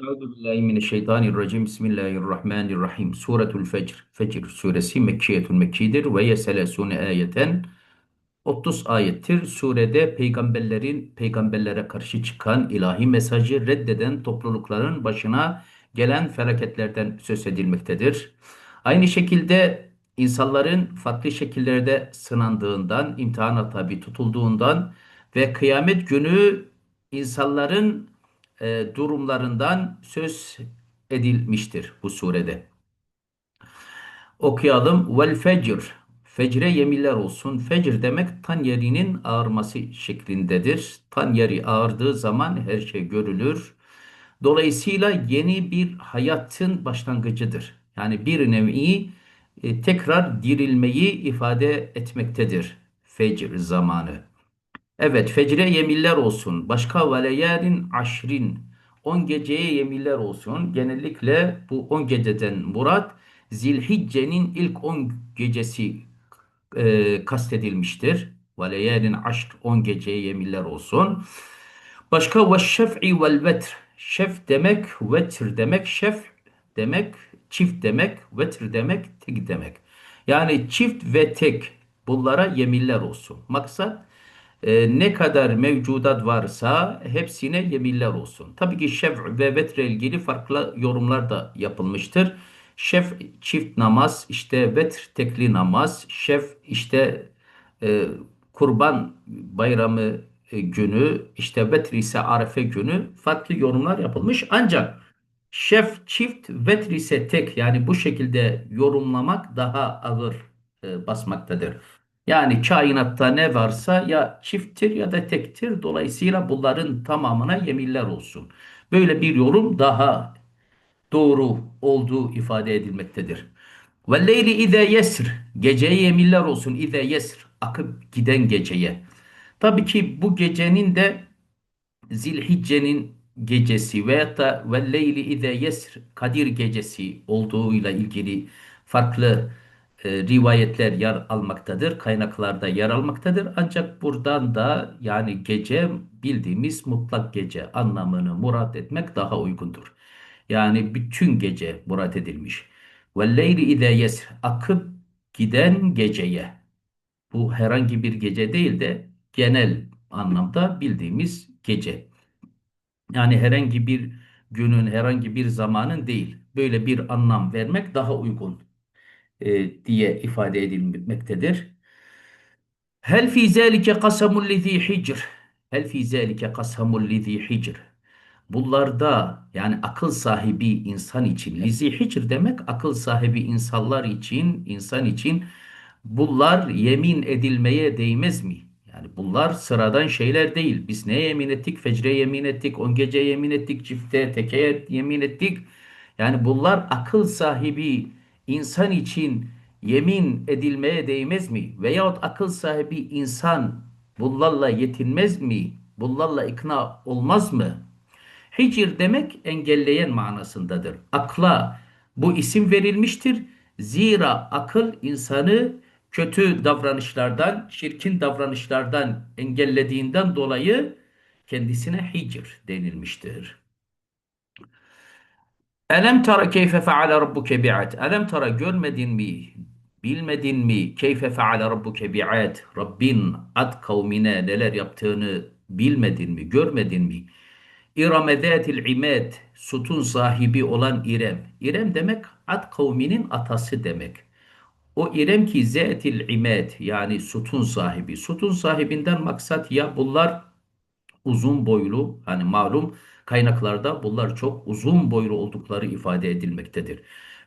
Euzu billahi mineşşeytanirracim. Bismillahirrahmanirrahim. Suretul Fecr. Fecr suresi Mekkiyetül Mekkidir ve yeselesune ayeten 30 ayettir. Surede peygamberlerin peygamberlere karşı çıkan ilahi mesajı reddeden toplulukların başına gelen felaketlerden söz edilmektedir. Aynı şekilde insanların farklı şekillerde sınandığından, imtihana tabi tutulduğundan ve kıyamet günü insanların e, durumlarından söz edilmiştir bu surede. Okuyalım. Vel fecr. Fecre yeminler olsun. Fecr demek tan yerinin ağarması şeklindedir. Tan yeri ağardığı zaman her şey görülür. Dolayısıyla yeni bir hayatın başlangıcıdır. Yani bir nevi e, tekrar dirilmeyi ifade etmektedir. Fecr zamanı. Evet, fecre yeminler olsun. Başka veleyalin aşrin. On geceye yeminler olsun. Genellikle bu on geceden murat Zilhicce'nin ilk on gecesi e, kastedilmiştir. Veleyalin aşr on geceye yeminler olsun. Başka ve şef'i vel vetr. Şef demek, vetr demek, şef demek, çift demek, vetr demek, tek demek. Yani çift ve tek bunlara yeminler olsun. Maksat e, ne kadar mevcudat varsa hepsine yeminler olsun. Tabii ki şef ve vetre ilgili farklı yorumlar da yapılmıştır. Şef çift namaz, işte vetr tekli namaz, şef işte e, kurban bayramı e, günü, işte vetr ise arefe günü farklı yorumlar yapılmış. Ancak şef çift, vetr ise tek yani bu şekilde yorumlamak daha ağır e, basmaktadır. Yani kainatta ne varsa ya çifttir ya da tektir. Dolayısıyla bunların tamamına yeminler olsun. Böyle bir yorum daha doğru olduğu ifade edilmektedir. Ve leyli ize yesr. Geceye yeminler olsun. İze yesr. Akıp giden geceye. Tabii ki bu gecenin de Zilhicce'nin gecesi veyahut da ve leyli ize yesr Kadir gecesi olduğuyla ilgili farklı rivayetler yer almaktadır. Kaynaklarda yer almaktadır. Ancak buradan da yani gece bildiğimiz mutlak gece anlamını murat etmek daha uygundur. Yani bütün gece murat edilmiş. Leyli ize yesr akıp giden geceye. Bu herhangi bir gece değil de genel anlamda bildiğimiz gece. Yani herhangi bir günün, herhangi bir zamanın değil. Böyle bir anlam vermek daha uygun e, diye ifade edilmektedir. Hel fi zalike kasamul lizi hicr. Hel fi zalike kasamul lizi hicr. Bunlarda yani akıl sahibi insan için lizi hicr demek akıl sahibi insanlar için, insan için bunlar yemin edilmeye değmez mi? Yani bunlar sıradan şeyler değil. Biz neye yemin ettik? Fecre yemin ettik, on gece yemin ettik, çifte, tekeye yemin ettik. Yani bunlar akıl sahibi insan için yemin edilmeye değmez mi? Veyahut akıl sahibi insan bunlarla yetinmez mi? Bunlarla ikna olmaz mı? Hicr demek engelleyen manasındadır. Akla bu isim verilmiştir. Zira akıl insanı kötü davranışlardan, çirkin davranışlardan engellediğinden dolayı kendisine hicr denilmiştir. Elem tara keyfe feale rabbuke bi'ad. Elem tara görmedin mi? Bilmedin mi? Keyfe feale rabbuke bi'ad. Rabbin Ad kavmine neler yaptığını bilmedin mi? Görmedin mi? İrame zâtil imad. Sütun sahibi olan İrem. İrem demek Ad kavminin atası demek. O İrem ki zâtil imad yani sütun sahibi. Sütun sahibinden maksat ya bunlar uzun boylu hani malum kaynaklarda bunlar çok uzun boylu oldukları ifade edilmektedir.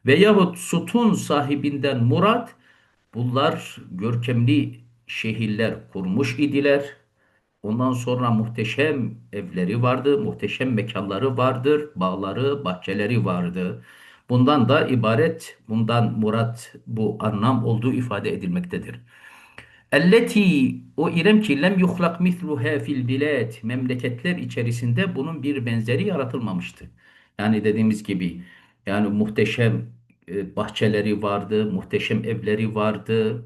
Veyahut sütun sahibinden murat bunlar görkemli şehirler kurmuş idiler. Ondan sonra muhteşem evleri vardı, muhteşem mekanları vardır, bağları, bahçeleri vardı. Bundan da ibaret, bundan murat bu anlam olduğu ifade edilmektedir. Elleti o İrem ki lem yuhlak misluha fil bilad memleketler içerisinde bunun bir benzeri yaratılmamıştı. Yani dediğimiz gibi yani muhteşem e, bahçeleri vardı, muhteşem evleri vardı.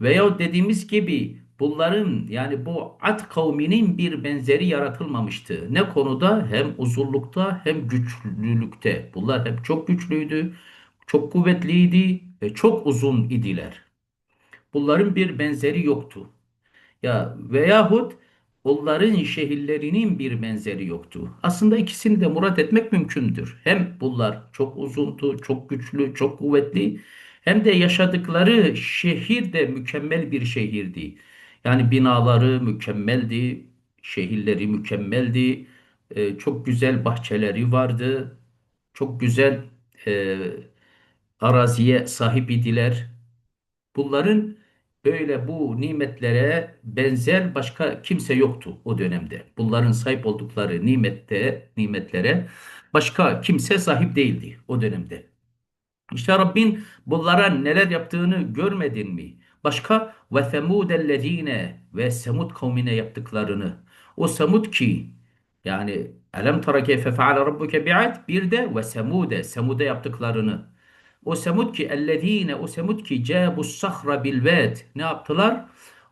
Veya dediğimiz gibi bunların yani bu Ad kavminin bir benzeri yaratılmamıştı. Ne konuda? Hem uzunlukta hem güçlülükte. Bunlar hep çok güçlüydü, çok kuvvetliydi ve çok uzun idiler. Bunların bir benzeri yoktu. Ya veyahut onların şehirlerinin bir benzeri yoktu. Aslında ikisini de murat etmek mümkündür. Hem bunlar çok uzundu, çok güçlü, çok kuvvetli hem de yaşadıkları şehir de mükemmel bir şehirdi. Yani binaları mükemmeldi, şehirleri mükemmeldi, e, çok güzel bahçeleri vardı, çok güzel e, araziye sahip idiler. Bunların böyle bu nimetlere benzer başka kimse yoktu o dönemde. Bunların sahip oldukları nimette, nimetlere başka kimse sahip değildi o dönemde. İşte Rabbin bunlara neler yaptığını görmedin mi? Başka ve semudellezine ve Semud kavmine yaptıklarını. O Semud ki yani elem tara keyfe feale rabbuke bi'ad bir de ve Semude Semud'e yaptıklarını. O Semud ki ellezine o Semud ki cabus sahra bil ved ne yaptılar?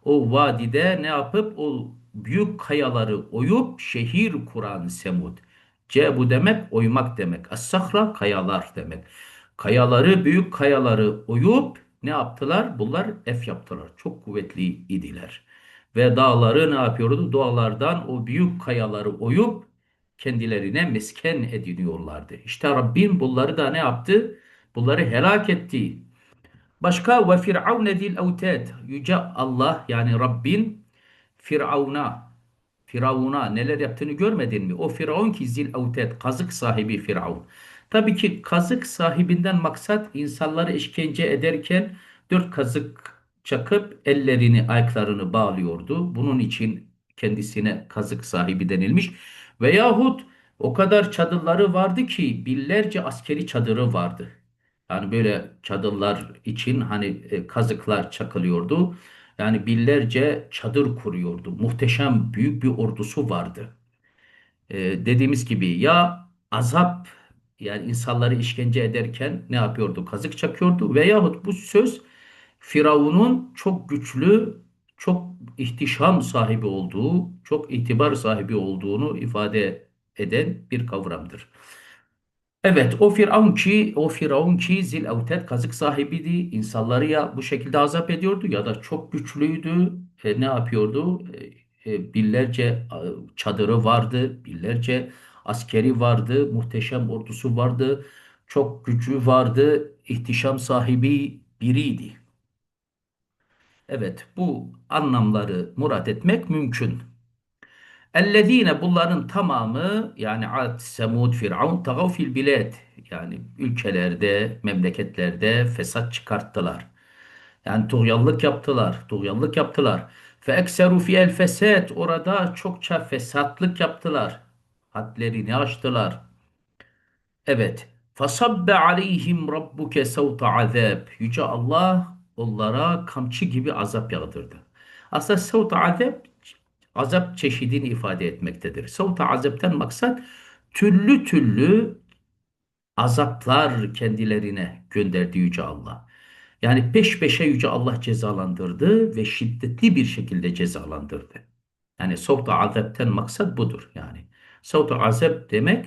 O vadide ne yapıp o büyük kayaları oyup şehir kuran Semud. Cebu demek oymak demek. As-sahra kayalar demek. Kayaları, büyük kayaları oyup ne yaptılar? Bunlar F yaptılar. Çok kuvvetli idiler. Ve dağları ne yapıyordu? Dağlardan o büyük kayaları oyup kendilerine mesken ediniyorlardı. İşte Rabbim bunları da ne yaptı? Bunları helak etti. Başka ve firavne zil evted. Yüce Allah yani Rabbin Firavun'a Firavun'a neler yaptığını görmedin mi? O Firavun ki zil evted kazık sahibi Firavun. Tabii ki kazık sahibinden maksat insanları işkence ederken dört kazık çakıp ellerini ayaklarını bağlıyordu. Bunun için kendisine kazık sahibi denilmiş. Veyahut o kadar çadırları vardı ki binlerce askeri çadırı vardı. Yani böyle çadırlar için hani e, kazıklar çakılıyordu. Yani binlerce çadır kuruyordu. Muhteşem büyük bir ordusu vardı. E, dediğimiz gibi ya azap yani insanları işkence ederken ne yapıyordu? Kazık çakıyordu. Veyahut bu söz Firavun'un çok güçlü, çok ihtişam sahibi olduğu, çok itibar sahibi olduğunu ifade eden bir kavramdır. Evet, o Firavun ki, o Firavun ki Zil Evted kazık sahibiydi. İnsanları ya bu şekilde azap ediyordu ya da çok güçlüydü. E, ne yapıyordu? E, e, binlerce e, çadırı vardı, binlerce askeri vardı, muhteşem ordusu vardı, çok gücü vardı, ihtişam sahibi biriydi. Evet, bu anlamları murat etmek mümkün. Ellezine bunların tamamı yani Ad, Semud, Firavun tagav fil bilad yani ülkelerde, memleketlerde fesat çıkarttılar. Yani tuğyanlık yaptılar, tuğyanlık yaptılar. Fe ekseru fiyel fesat orada çokça fesatlık yaptılar. Hadlerini aştılar. Evet. Fasabbe aleyhim rabbuke savta azab. Yüce Allah onlara kamçı gibi azap yağdırdı. Aslında savta azab azap çeşidini ifade etmektedir. Savta azaptan maksat türlü türlü azaplar kendilerine gönderdi Yüce Allah. Yani peş peşe Yüce Allah cezalandırdı ve şiddetli bir şekilde cezalandırdı. Yani savtu azapten maksat budur yani. Savtu azap demek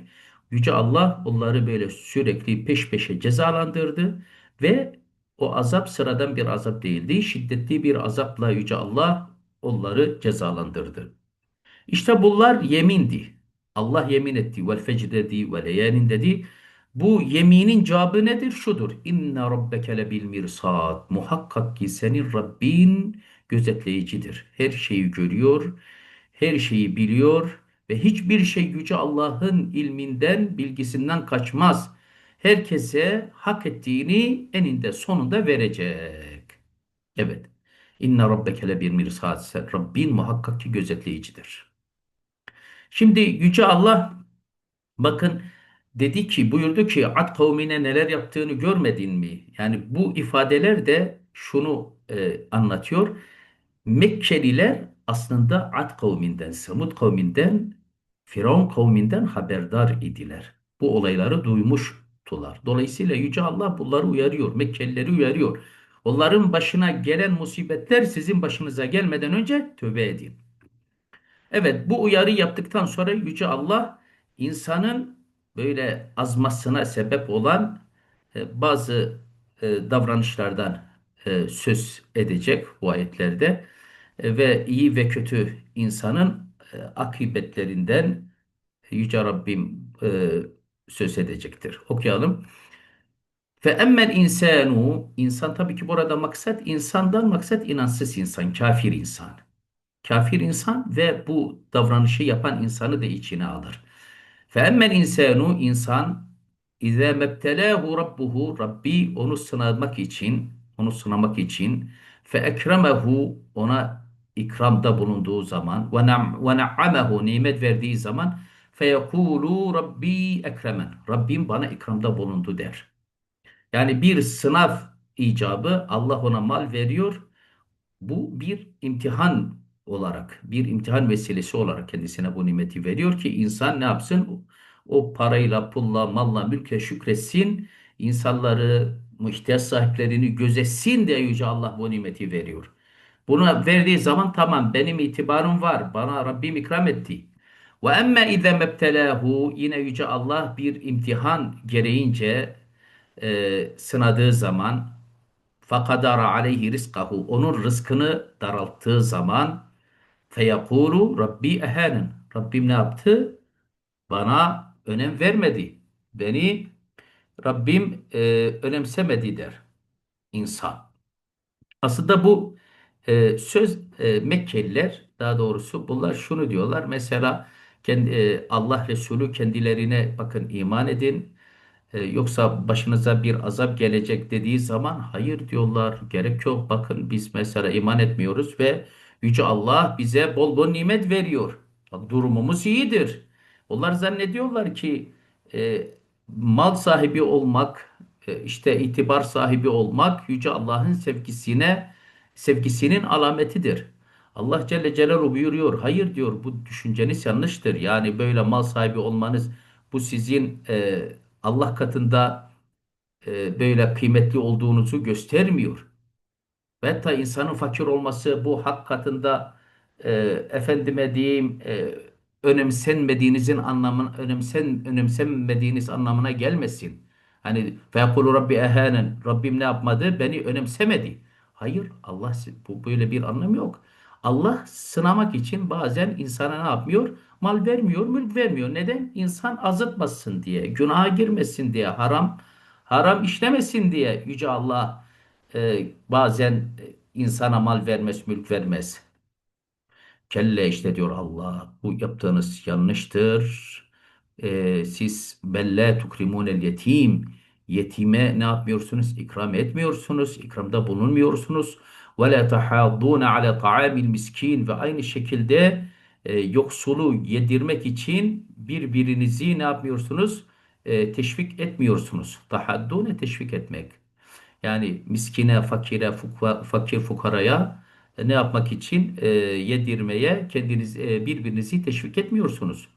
Yüce Allah onları böyle sürekli peş peşe cezalandırdı ve o azap sıradan bir azap değildi. Şiddetli bir azapla Yüce Allah onları cezalandırdı. İşte bunlar yemindi. Allah yemin etti. Vel fecr dedi. Ve leyanin dedi. Bu yeminin cevabı nedir? Şudur. İnne rabbeke lebil mirsad. Muhakkak ki senin Rabbin gözetleyicidir. Her şeyi görüyor, her şeyi biliyor ve hiçbir şey Yüce Allah'ın ilminden, bilgisinden kaçmaz. Herkese hak ettiğini eninde sonunda verecek. Evet. İnne rabbeke lebil mirsad. Sen Rabbin muhakkak ki gözetleyicidir. Şimdi Yüce Allah bakın dedi ki buyurdu ki Ad kavmine neler yaptığını görmedin mi? Yani bu ifadeler de şunu e, anlatıyor. Mekkeliler aslında Ad kavminden, Samud kavminden, Firavun kavminden haberdar idiler. Bu olayları duymuştular. Dolayısıyla Yüce Allah bunları uyarıyor. Mekkelileri uyarıyor. Onların başına gelen musibetler sizin başınıza gelmeden önce tövbe edin. Evet, bu uyarı yaptıktan sonra Yüce Allah insanın böyle azmasına sebep olan e, bazı e, davranışlardan e, söz edecek bu ayetlerde E, ve iyi ve kötü insanın e, akıbetlerinden Yüce Rabbim e, söz edecektir. Okuyalım. Fe emmel insanu insan tabii ki burada maksat insandan maksat inançsız insan, kafir insan. Kafir insan ve bu davranışı yapan insanı da içine alır. Fe emmel insanu insan İzâ mebtelâhu rabbuhu Rabbi onu sınamak için onu sınamak için fe ekremehu ona ikramda bulunduğu zaman ve na'amehu nimet verdiği zaman fe feyekulu Rabbi ekremen Rabbim bana ikramda bulundu der. Yani bir sınav icabı Allah ona mal veriyor bu bir imtihan olarak, bir imtihan vesilesi olarak kendisine bu nimeti veriyor ki insan ne yapsın? O parayla, pulla, malla, mülkle şükretsin, insanları, ihtiyaç sahiplerini gözetsin diye Yüce Allah bu nimeti veriyor. Buna verdiği zaman tamam benim itibarım var, bana Rabbim ikram etti. Ve emme izâ mebtelâhu yine Yüce Allah bir imtihan gereğince e, sınadığı zaman fakadara aleyhi rizkahu onun rızkını daralttığı zaman feyekulu Rabbi ehanen Rabbim ne yaptı? Bana önem vermedi. Beni Rabbim e, önemsemedi der insan. Aslında bu e, söz e, Mekkeliler daha doğrusu bunlar şunu diyorlar. Mesela kendi, e, Allah Resulü kendilerine bakın iman edin. E, yoksa başınıza bir azap gelecek dediği zaman hayır diyorlar. Gerek yok. Bakın biz mesela iman etmiyoruz ve Yüce Allah bize bol bol nimet veriyor. Durumumuz iyidir. Onlar zannediyorlar ki e, mal sahibi olmak, e, işte itibar sahibi olmak Yüce Allah'ın sevgisine, sevgisinin alametidir. Allah Celle Celaluhu buyuruyor. Hayır diyor bu düşünceniz yanlıştır. Yani böyle mal sahibi olmanız bu sizin e, Allah katında e, böyle kıymetli olduğunuzu göstermiyor. Ve hatta insanın fakir olması bu hak katında e, efendime diyeyim e, önemsenmediğinizin anlamına önemsen önemsenmediğiniz anlamına gelmesin. Hani feyekulu rabbi ehanen Rabbim ne yapmadı? Beni önemsemedi. Hayır Allah bu böyle bir anlam yok. Allah sınamak için bazen insana ne yapmıyor? Mal vermiyor, mülk vermiyor. Neden? İnsan azıtmasın diye, günaha girmesin diye, haram haram işlemesin diye Yüce Allah e, bazen e, insana mal vermez, mülk vermez. Kelle işte diyor Allah bu yaptığınız yanlıştır. Ee, siz belle tukrimunel yetim. Yetime ne yapmıyorsunuz? İkram etmiyorsunuz. ikramda bulunmuyorsunuz. Ve la tahadduna ala ta'amil miskin ve aynı şekilde e, yoksulu yedirmek için birbirinizi ne yapmıyorsunuz? E, teşvik etmiyorsunuz. Tahaddune teşvik etmek. Yani miskine, fakire, fuka, fakir fukaraya e, ne yapmak için? E, yedirmeye kendiniz e, birbirinizi teşvik etmiyorsunuz.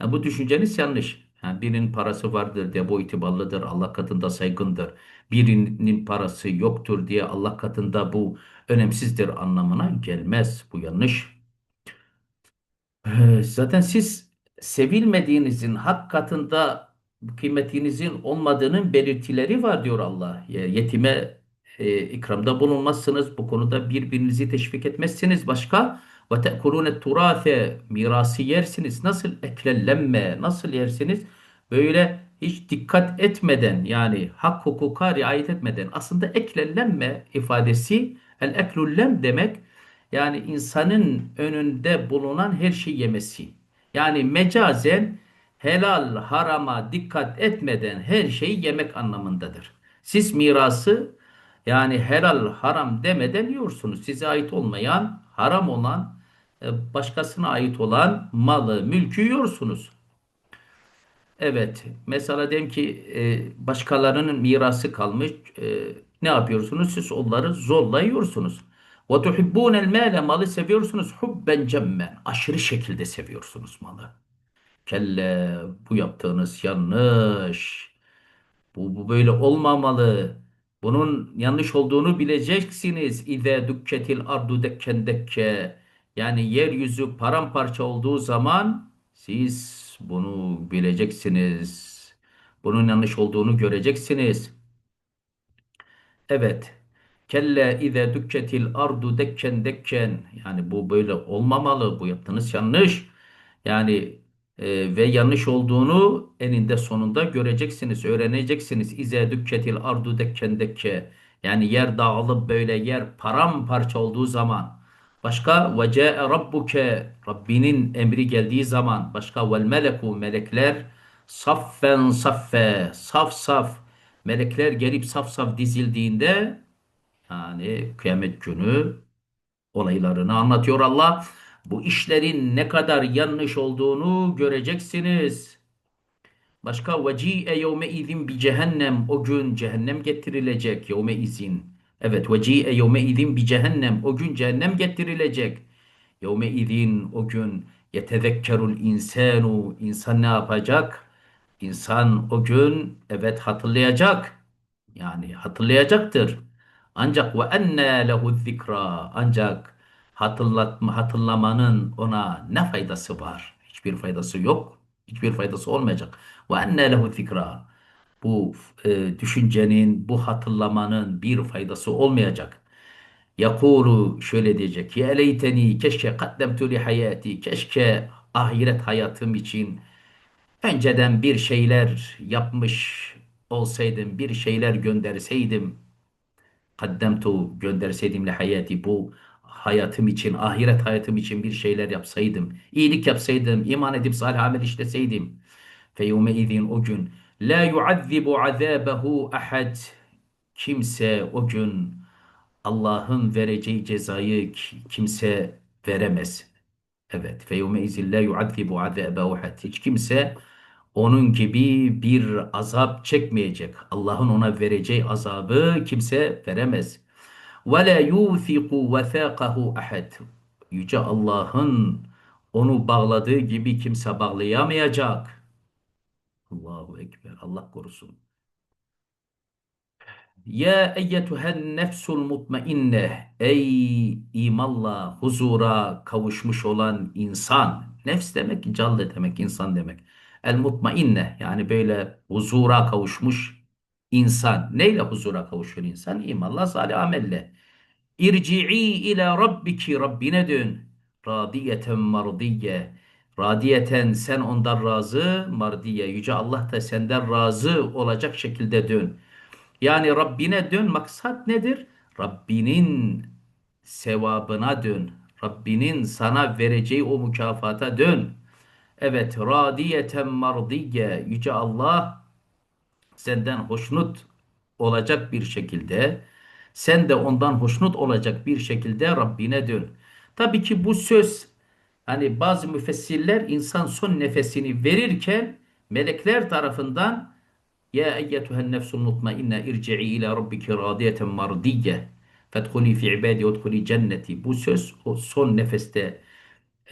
Yani bu düşünceniz yanlış. Birinin parası vardır diye bu itibarlıdır, Allah katında saygındır. Birinin parası yoktur diye Allah katında bu önemsizdir anlamına gelmez. Bu yanlış. Ee, Zaten siz sevilmediğinizin hak katında kıymetinizin olmadığının belirtileri var diyor Allah. Yetime e, ikramda bulunmazsınız. Bu konuda birbirinizi teşvik etmezsiniz. Başka ve tekulune turase mirası yersiniz. Nasıl eklellemme nasıl yersiniz? Böyle hiç dikkat etmeden yani hak hukuka riayet etmeden aslında eklellemme ifadesi el eklullem demek yani insanın önünde bulunan her şeyi yemesi. Yani mecazen helal harama dikkat etmeden her şeyi yemek anlamındadır. Siz mirası yani helal haram demeden yiyorsunuz. Size ait olmayan haram olan e, başkasına ait olan malı, mülkü yiyorsunuz. Evet, mesela diyelim ki e, başkalarının mirası kalmış. E, ne yapıyorsunuz? Siz onları zorla yiyorsunuz. Tuhibbunel mâle malı seviyorsunuz hubben cemmen. Aşırı şekilde seviyorsunuz malı. Kelle bu yaptığınız yanlış. Bu, bu böyle olmamalı. Bunun yanlış olduğunu bileceksiniz. İze dükketil ardu dekken dekke. Yani yeryüzü paramparça olduğu zaman siz bunu bileceksiniz. Bunun yanlış olduğunu göreceksiniz. Evet. Kelle ize dükketil ardu dekken dekken. Yani bu böyle olmamalı. Bu yaptığınız yanlış. Yani e, ve yanlış olduğunu eninde sonunda göreceksiniz, öğreneceksiniz. İze dükketil ardu dekken dekke. Yani yer dağılıp böyle yer paramparça olduğu zaman. Başka ve ce'e rabbuke Rabbinin emri geldiği zaman. Başka vel meleku melekler saffen saffe saf saf melekler gelip saf saf dizildiğinde yani kıyamet günü olaylarını anlatıyor Allah. Bu işlerin ne kadar yanlış olduğunu göreceksiniz. Başka veci'e yevme izin bi cehennem o gün cehennem getirilecek yevme izin. Evet veci'e yevme izin bi cehennem o gün cehennem getirilecek. Yevme izin o gün yetezekkerul insanu insan ne yapacak? İnsan o gün evet hatırlayacak. Yani hatırlayacaktır. Ancak ve enne lehu zikra ancak hatırlatma hatırlamanın ona ne faydası var? Hiçbir faydası yok. Hiçbir faydası olmayacak. Ve enne lehu zikra. Bu e, düşüncenin, bu hatırlamanın bir faydası olmayacak. Yakulu şöyle diyecek. Ya leyteni keşke kaddemtu li hayati. Keşke ahiret hayatım için önceden bir şeyler yapmış olsaydım, bir şeyler gönderseydim. Kaddemtu gönderseydim li hayati bu hayatım için, ahiret hayatım için bir şeyler yapsaydım. iyilik yapsaydım, iman edip salih amel işleseydim. Fe yevme izin o gün La yuazzibu azabehu ahad. Kimse o gün Allah'ın vereceği cezayı kimse veremez. Evet. Fe yevme izin la yuazzibu azabehu ahad. Hiç kimse onun gibi bir azap çekmeyecek. Allah'ın ona vereceği azabı kimse veremez. Ve la yuthiqu vethaqahu ahad. Yüce Allah'ın onu bağladığı gibi kimse bağlayamayacak. Allahu Ekber. Allah korusun. Ya eyyetühen nefsul mutmainne ey imanla huzura kavuşmuş olan insan. Nefs demek canlı demek, insan demek. El mutmainne yani böyle huzura kavuşmuş insan. Neyle huzura kavuşuyor insan? İmanla, salih amelle. İrci'i ila rabbiki Rabbine dön. Radiyeten mardiye. Radiyeten sen ondan razı, mardiye. Yüce Allah da senden razı olacak şekilde dön. Yani Rabbine dön maksat nedir? Rabbinin sevabına dön. Rabbinin sana vereceği o mükafata dön. Evet, radiyeten mardiye. Yüce Allah senden hoşnut olacak bir şekilde, sen de ondan hoşnut olacak bir şekilde Rabbine dön. Tabii ki bu söz hani bazı müfessirler insan son nefesini verirken melekler tarafından ya eyyetühen nefsul mutmainne irci'i ila rabbiki radiyeten mardiye fedhuli fi ibadi ve cenneti. Bu söz o son nefeste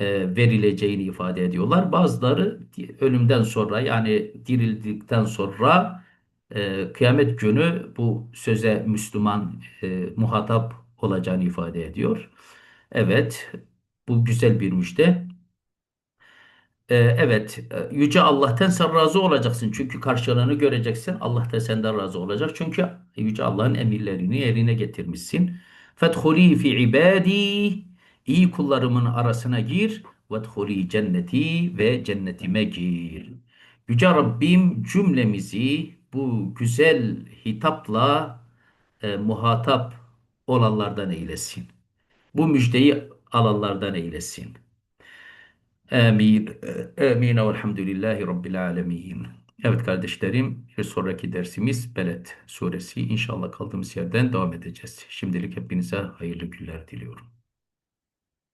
e, verileceğini ifade ediyorlar. Bazıları ölümden sonra yani dirildikten sonra e, kıyamet günü bu söze Müslüman e, muhatap olacağını ifade ediyor. Evet, bu güzel bir müjde. E, evet, e, Yüce Allah'tan sen razı olacaksın. Çünkü karşılığını göreceksin. Allah da senden razı olacak. Çünkü Yüce Allah'ın emirlerini yerine getirmişsin. Fethuli fi ibadi iyi kullarımın arasına gir. Vedhuli cenneti ve cennetime gir. Yüce Rabbim cümlemizi bu güzel hitapla e, muhatap olanlardan eylesin. Bu müjdeyi alanlardan eylesin. Amin. Amin. Velhamdülillahi Rabbil alemin. Evet kardeşlerim, bir sonraki dersimiz Beled suresi. İnşallah kaldığımız yerden devam edeceğiz. Şimdilik hepinize hayırlı günler diliyorum.